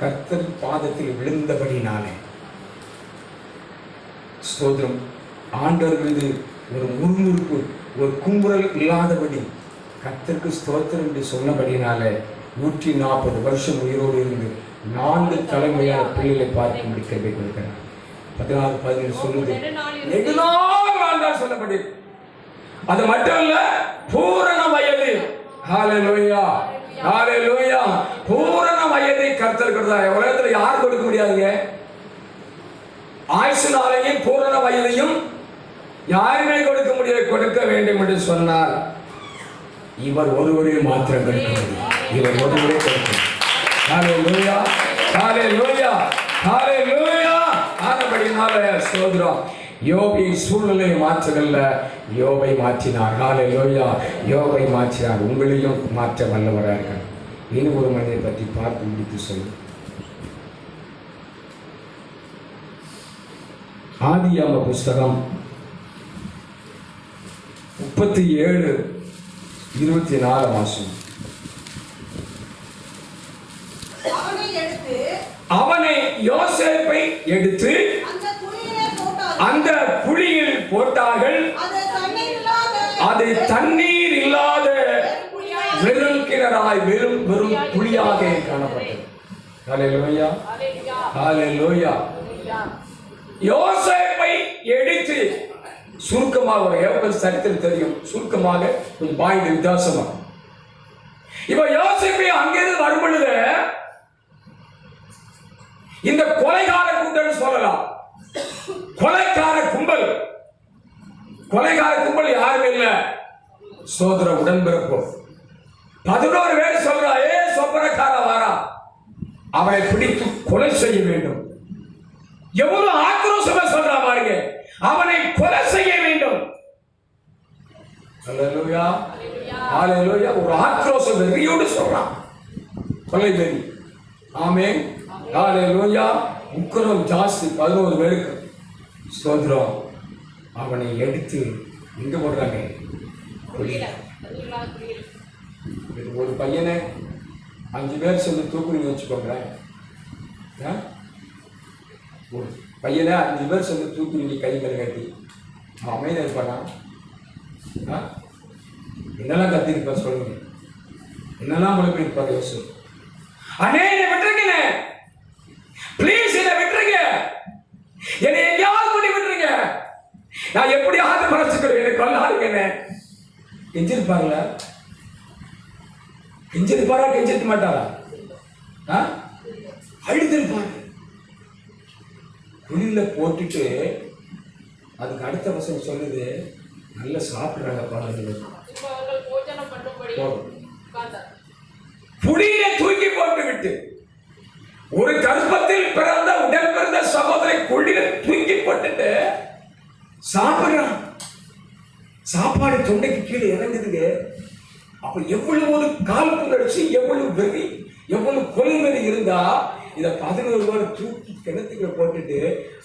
கர்த்தர் பாதத்தில் விழுந்தபடினாலே. ஸ்தோத்திரம். ஆண்டவர் மீது ஒரு முறுமுறுப்பு ஒரு கும்புறல் இல்லாதபடி கர்த்தருக்கு ஸ்தோத்திரம் என்று சொன்னபடினாலே நூற்றி நாற்பது வருஷம் உயிரோடு இருந்து நான்கு தலைமுறையான பிள்ளைகளை பார்க்க முடிக்கவே கொடுக்கிறார். பதினாறு பதினேழு சொல்லுது. நெடுநாள் வாழ்ந்தால் சொல்லப்படி அது மட்டும் இல்ல பூரண வயது. ஹாலே லோயா ஹாலே லோயா கர்த்தர் கொடுத்தார் உலகத்துல யார் கொடுக்க முடியாதுங்க? ஆயுசுனாலையும் பூரண வயதையும் யாருமே கொடுக்க முடியாது கொடுக்க வேண்டும் என்று சொன்னார் இவர் ஒருவரே மாத்திரம் கொடுக்க முடியும். இவர் ஒருவரே கொடுக்க முடியும். லூயா ஹalleluya லூயா ஆனபடினால சோதரம் யோபி சூழ்நிலை மாற்றங்கள்ல யோபை மாற்றினார். ஹalleluya யோபை மாற்றினார். உங்களையும் மாற்ற வல்லவராக இன்னும் ஒரு மனிதனை பற்றி பார்த்து முடித்து சொல்லு. ஆதியாம புஸ்தகம் முப்பத்தி ஏழு இருபத்தி நாலு மாசம் அவனை யோசேப்பை எடுத்து அந்த குழியிலே ஹalleluya ஹalleluya. யோசேப்பை எடுத்து சுருக்கமாக ஒரு ஏவல் சரித்திரம் தெரியும். சுருக்கமாக கொஞ்சம் பாயிண்ட் வித்தியாசமா. இப்ப யோசிப்பை அங்கிருந்து வரும் பொழுது இந்த கொலைகார கூட்டம் சொல்லலாம். கொலைக்கார கும்பல். கொலைகார கும்பல் யாரும் இல்ல. சோதர உடன்பிறப்பு. பதினோரு பேர் சொல்றா ஏ சொப்பனக்கார வாரா அவனை பிடித்து கொலை செய்ய வேண்டும். எவ்வளவு ஆக்ரோஷமா சொல்றா பாருங்க. அவனை கொலை செய்ய வேண்டும். ஒரு ஆக்ரோஷ வெறியோடு சொல்றான் கொலை வெறி. ஆமென். ஹalleluya உக்கிரம் ஜாஸ்தி. பதினோரு பேருக்கு ஸ்தோத்திரம் அவனை எடுத்து எங்க போடுறாங்க? ஒரு பையனை. அஞ்சு பேர் சேர்ந்து தூக்குறீங்க வச்சுக்கோங்களேன். ஆ? ஒரு பையனை அஞ்சு பேர் சேர்ந்து தூக்குறீங்க கை மேல கட்டி. அவன் அமைதியாக இருப்பானா? ஆ? என்னெல்லாம் கத்திருப்பா சொல்லுங்க. என்னெல்லாம் முழுப்பிருப்பா யோசு அண்ணே இதை விட்டுருங்க ப்ளீஸ் இதை விட்டுருங்க. என்னை எங்கேயாவது பண்ணி விட்டுருங்க. நான் எப்படியாவது மறைச்சுக்கிறேன். எனக்கு கொல்லாதுங்க என்ன. கெஞ்சிருப்பாங்களா கெஞ்சிருப்பாரா கெஞ்சிருக்க மாட்டாரா? ஆ? அழுதிருப்பாங்க போட்டுட்டு அதுக்கு அடுத்த வசனம் சொல்லுது நல்லா சாப்பிடுறாங்க குழந்தைங்க இப்ப புடியில தூக்கி போட்டு விட்டு ஒரு கர்ப்பத்தில் பிறந்த உடல் பிறந்த சகோதரி குழியில தூக்கி போட்டுட்டு சாப்பிடுறான். சாப்பாடு தொண்டைக்கு கீழே இறங்குதுங்க. அப்ப எவ்வளவு ஒரு கால் எவ்வளவு வெறி எவ்வளவு கொலைவெறி இருந்தா இத பதினோரு பேர் தூக்கி கிணத்துக்குள்ள போட்டுட்டு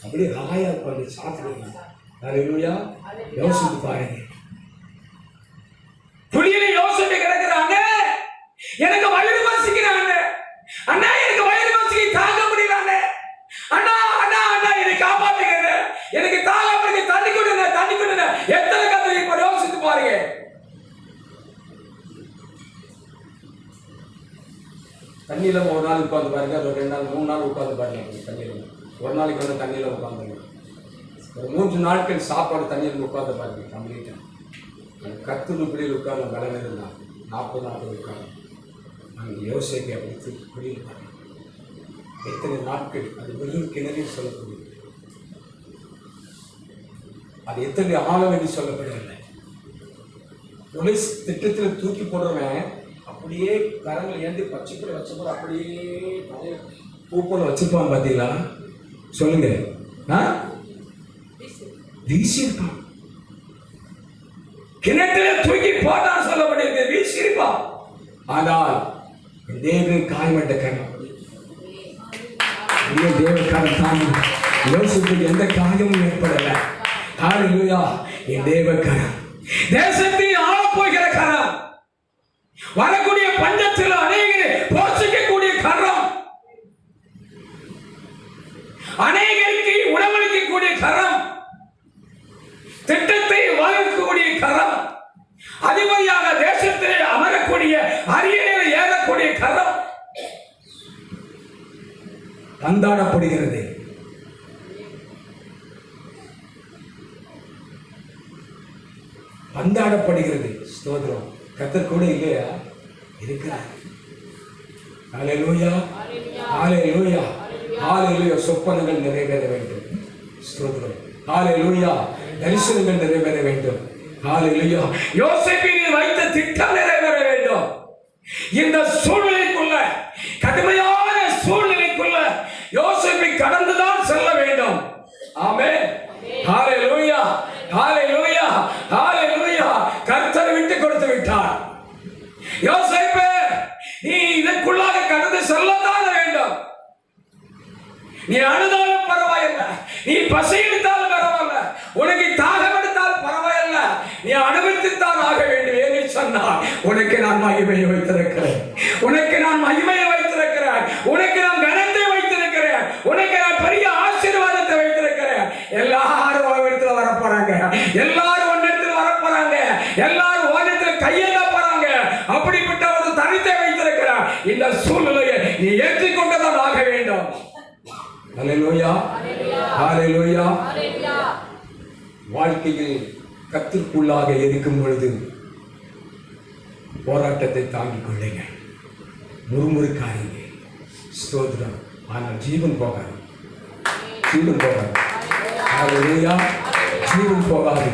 அப்படியே ராயா உட்காந்து சாப்பிடுறாங்க ஹalleluya. யோசித்து பாருங்க புலியில யோசனை கிடக்குறாங்க எனக்கு வயிறு வசிக்கிறாங்க அண்ணா எனக்கு வயிறு வசிக்க தாங்க முடியலாங்க அண்ணா அண்ணா அண்ணா என்னை காப்பாத்துங்க எனக்கு தாங்க முடியல தண்ணி கொடுங்க தண்ணி கொடுங்க எத்தனை கதை இப்ப யோசித்து பாருங்க தண்ணியில் ஒரு நாள் உட்காந்து பாருங்க ஒரு ரெண்டு நாள் மூணு நாள் உட்காந்து பாருங்க தண்ணியில். ஒரு நாளைக்கு வந்து தண்ணியில் உட்காந்துங்க ஒரு மூன்று நாட்கள் சாப்பாடு தண்ணியில் உட்காந்து பாருங்க கம்ப்ளீட்டாக அந்த கத்து பிள்ளைகள் உட்கார்ந்து பலம் இருந்தான். நாற்பது நாட்கள் உட்கார்ந்து. நாங்கள் யோசிக்க அப்படி தூக்கி பாருங்க. எத்தனை நாட்கள் அது வெறும் கிணறில் சொல்லக்கூடியது. அது எத்தனை ஆழம் என்று சொல்லப்படவில்லை. போலீஸ் திட்டத்தில் தூக்கி போடுறவன் அப்படியே கரங்கள் ஏந்தி பச்சைப்பட வச்சப்போ அப்படியே தலைய பூப்போல வச்சிருப்பான் பார்த்தீங்களா சொல்லுங்க. ஆ? வீசியிருப்பான் கிணற்றில தூக்கி போட்டான் சொல்லப்பட்டிருக்கு. வீசியிருப்பான் ஆனால் தேவன் காயமட்ட கரம் இந்த தேவக்காரன் தான். யோசிப்புக்கு எந்த காயமும் ஏற்படல. ஹalleluya என் தேவக்காரன். தேசத்தை ஆளப் போகிற கரம். வரக்கூடிய பஞ்சத்தில் அநேகரை போஷிக்கக்கூடிய கரம் அநேகருக்கு உணவளிக்கக்கூடிய கரம் திட்டத்தை வகுக்கக்கூடிய கரம் அதிபதியாக தேசத்திலே அமரக்கூடிய அரியணையில் ஏறக்கூடிய கரம் பந்தாடப்படுகிறது. பந்தாடப்படுகிறது. ஸ்தோத்திரம். கத்தர் கூட இல்லையா? இருக்கிறார். ஹalleluya. ஹalleluya. ஹalleluya. சொப்பனங்கள் நிறைவேற வேண்டும். ஸ்தோத்திரம். ஹalleluya. தரிசனங்கள் நிறைவேற வேண்டும். ஹalleluya. யோசேப்பின் வைத்த திட்டம் நிறைவேற வேண்டும். இந்த சூழ்நிலைக்குள்ள கடுமையான சூழ்நிலைக்குள்ள யோசேப்பை கடந்துதான் செல்ல வேண்டும். ஆமென். ஹalleluya ஹalleluya. ஹalleluya. கர்த்தர் விட்டு கொடுத்து விட்டார் யோசேப்பே நீ இதற்குள்ளாக கடந்து செல்லத்தான் வேண்டும். நீ அழுதாலும் பரவாயில்ல. நீ பசியெடுத்தாலும் பரவாயில்ல. உனக்கு தாகம் எடுத்தாலும் பரவாயில்ல. நீ அனுபவித்துத்தான் ஆக வேண்டும் என்று சொன்னால் உனக்கு நான் மகிமையை வைத்திருக்கிறேன். உனக்கு நான் மகிமையை வைத்திருக்கிறேன். உனக்கு நான் கனத்தை வைத்திருக்கிறேன். உனக்கு நான் பெரிய ஆசீர்வாதத்தை வைத்திருக்கிறேன். எல்லாரும் இடத்துல வர போறாங்க எல்லாரும் ஒன்னிடத்துல வரப்போறாங்க. எல்லாரும் ஒன்னிடத்துல கையெல்லாம் இந்த சூழ்நிலையை நீ ஏற்றிக்கொண்டுதான் ஆக வேண்டும் வாழ்க்கையில் கத்திற்குள்ளாக இருக்கும் பொழுது போராட்டத்தை தாங்கிக் கொள்ளுங்க. முறுமுறுக்காதீங்க. ஸ்தோத்திரம். ஆனால் ஜீவன் போகாது. ஜீவன் போகாது. ஹalleluya. ஜீவன் போகாது.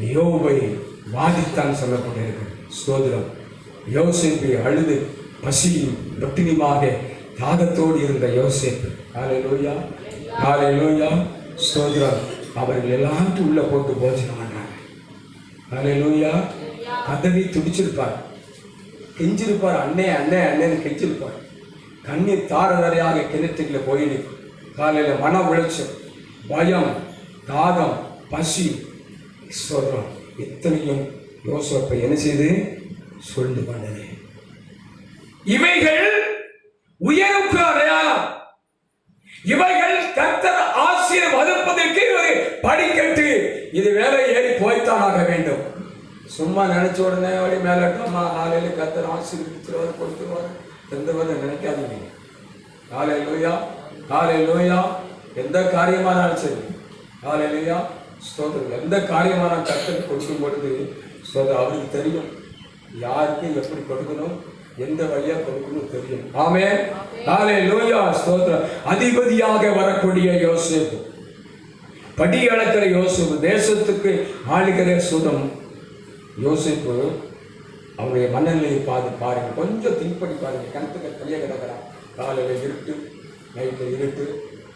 யோபை வாதித்தான் சொல்லப்பட்டிருக்கு. ஸ்தோதிரம் யோசேப்பை அழுது பசியும் ரொட்டினியுமாக தாகத்தோடு இருந்த யோசேப்பு. காலை லோயா சோதரம் அவர்கள் எல்லாத்தையும் உள்ள போட்டு போஜனம் பண்ணாங்க காலை லோயா கதவி துடிச்சிருப்பார். கெஞ்சிருப்பார் அண்ணே அண்ணே அண்ணேன்னு கெஞ்சிருப்பார். கண்ணீர் தார தாரையாக போயிடு காலையில் மன உழைச்சல் பயம் தாகம் பசி. சோதரம் இத்தனையும் யோசப்பை என்ன செய்து? சொல்லு பண்ணது இவைகள் உயர்வுக்கு அடையாளம். இவைகள் கர்த்தர் ஆசிரியர் வகுப்பதற்கு ஒரு படிக்கட்டு. இது வேலை ஏறி போய்த்தானாக வேண்டும். சும்மா நினைச்ச உடனே வழி மேலட்டமா காலையில கர்த்தர் ஆசீர்வதிச்சிருவார் கொடுத்துருவார். எந்தவரை நினைக்காதீங்க. காலை லோயா காலை லோயா எந்த காரியமானாலும் சரி. காலை லோயா ஸ்தோத்திரம். எந்த காரியமான கர்த்தர் கொடுக்கும் பொழுது ஸ்தோத்திரம். அவருக்கு தெரியும். யாருக்கு எப்படி கொடுக்கணும்? எந்த வழியா கொடுக்கணும் தெரியும். ஆமே காலை லோயா ஸ்தோத்திரம் அதிபதியாக வரக்கூடிய யோசேப்பு. படி அளக்கிற யோசேப்பு தேசத்துக்கு ஆளுகிற சுதம். யோசிப்பு அவருடைய மனநிலையை பார்த்து பாருங்க. கொஞ்சம் திங்க் பண்ணி பாருங்க. கிணத்துக்கு கையை கிடக்கிறான். காலையில் இருட்டு நைட்டில் இருட்டு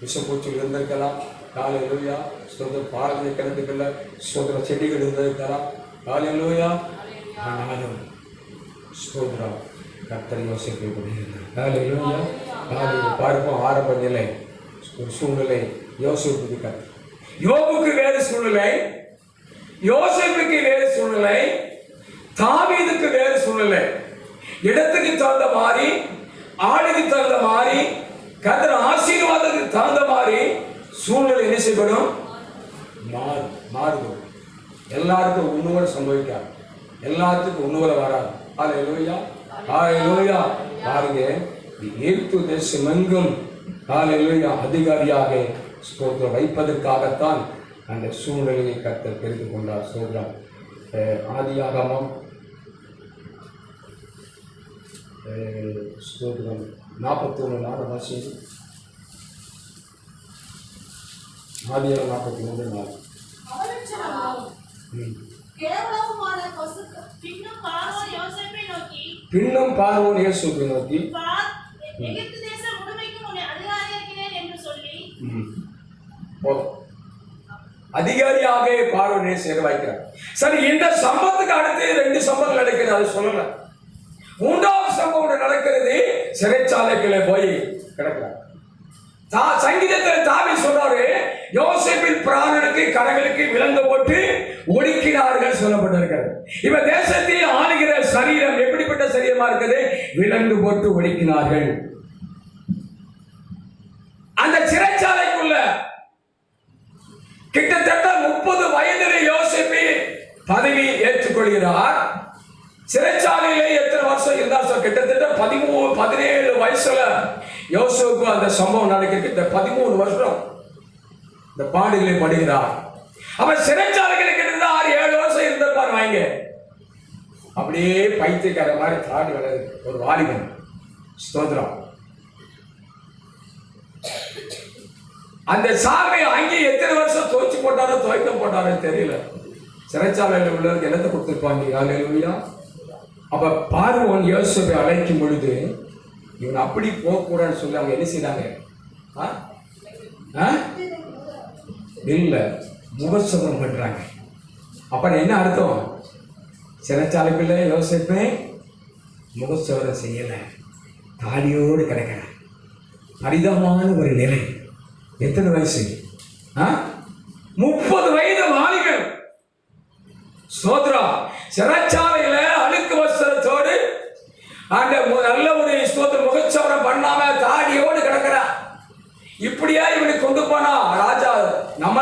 விஷப்பூச்சிகள் இருந்திருக்கலாம் காலையில் லூயா சுதந்திர பாரதிய கிணத்துக்குள்ள சுதந்திர செடிகள் இருந்திருக்கலாம். காலையில் லூயா ஆனாலும் ஸ்தோத்ரம் கர்த்தர் யோசிக்கப்படுகிறார் கொண்டிருந்தார் பார்ப்போம் ஆரம்ப நிலை. ஒரு சூழ்நிலை. யோசிப்புக்கு கர்த்தர். யோபுக்கு வேறு சூழ்நிலை. யோசிப்புக்கு வேறு சூழ்நிலை. தாவீதுக்கு வேறு சூழ்நிலை. இடத்துக்கு தகுந்த மாதிரி ஆளுக்கு தகுந்த மாதிரி கத்திர ஆசீர்வாதத்துக்கு தகுந்த மாதிரி சூழ்நிலை என்ன செய்யப்படும்? மாறு மாறுபடும். எல்லாருக்கும் உண்மையோட சம்பவிக்காது. எல்லாத்துக்கும் உண்மையோட வராது. அது லோய்யா ஆலை லோயா பாருங்க ஏற்று தேசம் எங்கும் ஆலை லோயா அதிகாரியாக ஸ்தோத்திரம் வைப்பதற்காகத்தான் அந்த சூழ்நிலையை கர்த்தர் தெரிந்து கொண்டார். சோதரம் ஆதியாகமம். ஸ்தோத்திரம். நாற்பத்தி ஒன்று நாலு வாசி ஆதியாகம் நாற்பத்தி ஒன்று நாலு பின்னும் பார்வோன் இயேசுவை நோக்கி அதிகாரியாக பார்வனை சேர வைக்கிறார் சரி இந்த சம்பவத்துக்கு அடுத்து ரெண்டு சம்பவம் நடக்குது அது சொல்லல மூன்றாவது சம்பவம் நடக்கிறது சிறைச்சாலைக்குள்ள போய் கிடக்கிறார். தா சங்கீதத்தில் தாவி சொல்றாரு யோசிப்பின் பிராணனுக்கு கடகளுக்கு விலங்கு போட்டு ஒடுக்கிறார்கள் சொல்லப்பட்டிருக்கிறது. இப்ப தேசத்தை ஆளுகிற சரீரம் எப்படிப்பட்ட சரீரமா இருக்குது? விலங்கு போட்டு ஒடுக்கினார்கள். அந்த சிறைச்சாலைக்குள்ள கிட்டத்தட்ட முப்பது வயதில் யோசிப்பு பதவி ஏற்றுக்கொள்கிறார். சிறைச்சாலையிலே எத்தனை வருஷம் இருந்தார் சார் கிட்டத்தட்ட பதிமூணு பதினேழு வயசுல யோசுக்கு அந்த சம்பவம் நடக்க பதிமூணு வருஷம் இந்த பாடுகளை படுகிறார் அவன் சிறைச்சாலைகளை கிட்டத்தட்ட ஆறு ஏழு வருஷம் இருந்திருப்பார் வாங்க. அப்படியே பைத்தியக்கார மாதிரி தாடி வளருது. ஒரு வாலிபன். ஸ்தோத்திரம். அந்த சாமி அங்கே எத்தனை வருஷம் துவைச்சு போட்டாரோ துவைக்க போட்டாரோ தெரியல. சிறைச்சாலையில் உள்ளவருக்கு என்னத்தை கொடுத்துருப்பாங்க? ஹalleluya. அப்ப பார்வன் யோசுவை அழைக்கும் பொழுது இவன் அப்படி போகக்கூடாதுன்னு சொல்லி அவங்க என்ன செய்தாங்க? இல்லை ஆ? பண்ணுறாங்க அப்போ என்ன அர்த்தம்? சிறைச்சாலைக்குள்ள யோசிப்பேன் முகசவரம் செய்யலை. தாடியோடு கிடைக்கிறேன் அரிதமான ஒரு நிலை. எத்தனை வயசு? ஆ? முப்பது வயது வாலிபன் சோத்ரா சிறைச்சாலையில் அழுக்கு வஸ்திரத்தோடு அந்த நல்ல ஒரு ஸ்தோத்திர முகச்சோரம் பண்ணாம தாடியோடு கிடக்கிறான் இப்படியா இவனை கொண்டு போனா? ராஜ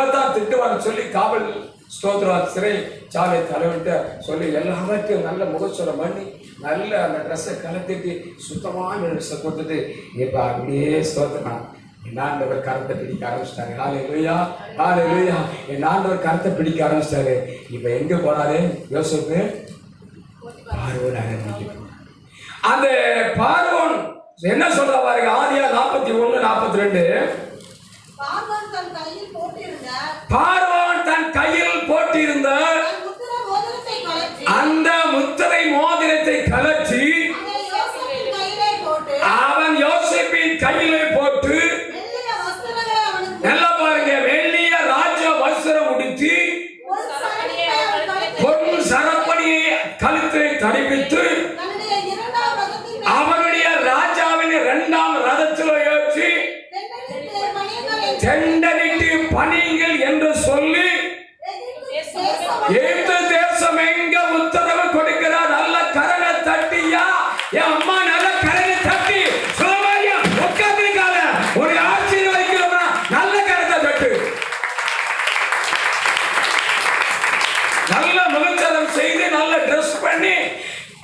நம்மளை தான் திட்டுவான்னு சொல்லி காவல் ஸ்தோத்ரா சிறை சாலை தலைவர்கிட்ட சொல்லி எல்லாருக்கும் நல்ல முகச்சுரம் பண்ணி நல்ல அந்த ட்ரெஸ்ஸை கலத்திட்டு சுத்தமான ட்ரெஸ்ஸை கொடுத்துட்டு இப்போ அப்படியே ஸ்தோத்திரம். என் ஆண்டவர் கரத்தை பிடிக்க ஆரம்பிச்சிட்டாரு. நாலு இல்லையா நாலு இல்லையா என் ஆண்டவர் கரத்தை பிடிக்க ஆரம்பிச்சிட்டாரு. இப்போ எங்க போனாரு? யோசிப்பு பார்வோன் அரண்மனைக்கு அந்த பார்வோன் என்ன சொல்ற பாருங்க? ஆதியா நாற்பத்தி ஒண்ணு நாற்பத்தி ரெண்டு பார்வன் தன் கையில் போட்டிருந்த பார்வோன் தன் கையில் போட்டிருந்த அந்த முத்திரை மோதிரத்தை கலற்றி அவன் யோசிப்பின் கையிலே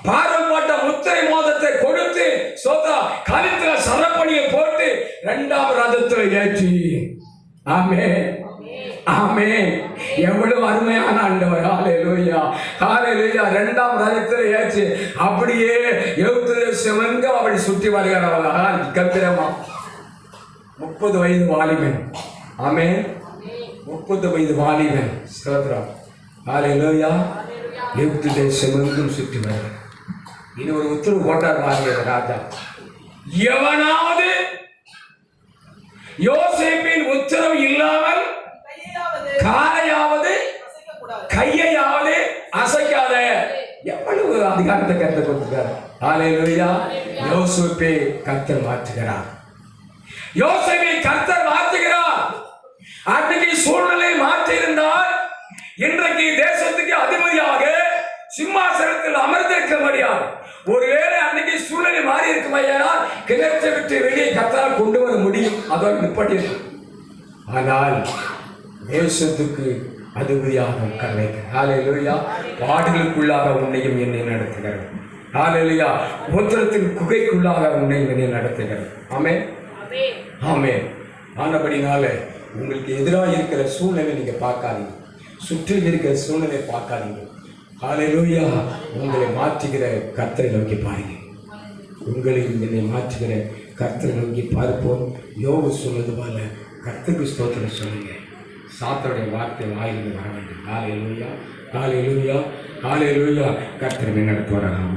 பாரம்பட்ட முத்திரை மோதத்தை கொடுத்து சோதா கழுத்துல சரப்பணியை போட்டு இரண்டாம் ரதத்துல ஏற்றி. ஆமே. ஆமே. எவ்வளவு அருமையான ஆண்டவர். ஹalleluya. ஹalleluya. இரண்டாம் ரதத்தில் ஏற்றி. அப்படியே எழுத்து சிவங்க அப்படி சுற்றி வருகிறார் கத்திரமா முப்பது வயது வாலிபன். ஆமே. முப்பது வயது வாலிபன். ஸ்தோத்திரம் லோய்யா எழுத்து தேசம் எங்கும் சுற்றி வருகிறார் இனி ஒரு உத்தரவு போட்டார் பாருங்க ராஜா. எவனாவது யோசேப்பின் உத்தரவு இல்லாமல் காலையாவது கையையாவது அசைக்காத. எவ்வளவு அதிகாரத்தை கருத்து கொடுத்துருக்காரு ஹalleluya. யோசேப்பை கர்த்தர் மாற்றுகிறார். யோசேப்பை கர்த்தர் மாற்றுகிறார். அன்னைக்கு சூழ்நிலை மாற்றி இருந்தால் இன்றைக்கு தேசத்துக்கு அதிபதியாக சிம்மாசனத்தில் அமர்ந்திருக்கும்படியாக ஒருவேளை அன்னைக்கு சூழ்நிலை மாறி இருக்குமையானால் கிணற்றை விட்டு வெளியே கத்தால் கொண்டு வர முடியும். அதோடு நிப்பட்டிருக்கும் ஆனால் தேசத்துக்கு அதிபதியாக கரைக்க ஆலையிலா பாடுகளுக்குள்ளாக உன்னையும் என்னை நடத்துகிறது ஆலையிலா உத்திரத்தின் குகைக்குள்ளாக உன்னையும் என்னை நடத்துகிறது ஆமே ஆமே ஆனபடினால உங்களுக்கு எதிராக இருக்கிற சூழ்நிலை நீங்க பார்க்காதீங்க. சுற்றில் இருக்கிற சூழ்நிலை பார்க்காதீங்க. ஹாலேலூயா உங்களை மாற்றுகிற கர்த்தரை நோக்கி பாருங்க. உங்களை என்னை மாற்றுகிற கர்த்தரை நோக்கி பார்ப்போம். யோகு சொன்னது போல கர்த்தருக்கு ஸ்தோத்திரம் சொல்லுங்க. சாத்தருடைய வார்த்தை வாயிலிருந்து வர வேண்டும். காலை லூயா காலை லூயா காலை லூயா கர்த்தரை நடத்துவாராம்